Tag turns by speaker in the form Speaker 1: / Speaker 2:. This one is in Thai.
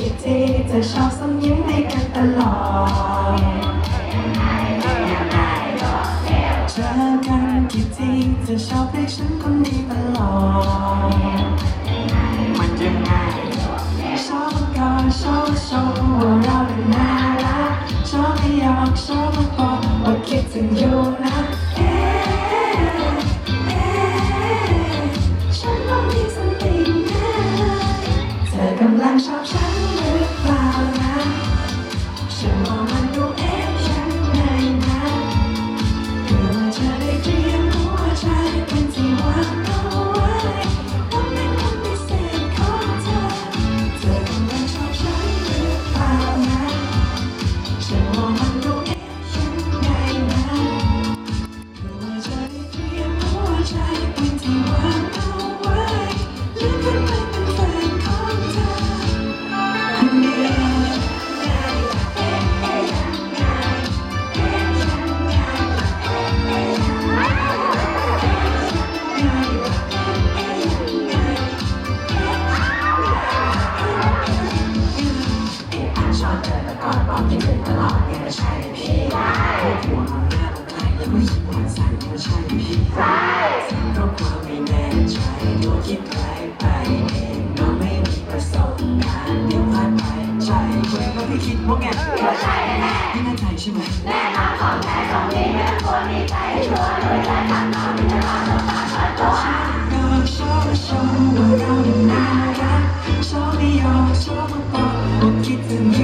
Speaker 1: กี่ทีเธอชอบส่งยิ้มให้กันตลอดเจอกันกี่ทีเธอชอบเรียกฉันคนนี้ตลอด
Speaker 2: มันยังไง
Speaker 1: ชอบก็ชอบชมว่าเราน่ารักชอบให้หยอกชอบบอกว่าคิดถึงอยู่ พวกแกไม่แน่ใจใช่ไหมแม่น้ำของแท้ตรงนี้แม่ควรมีใจชัวร์เลยและทำน้
Speaker 2: องมีแต่ความสงสารส่วนตัวก็ชอบชมว่าเราเนี่ยน่ารักชอบไม่ยอมชอบมา
Speaker 1: บอกว่าคิดถึง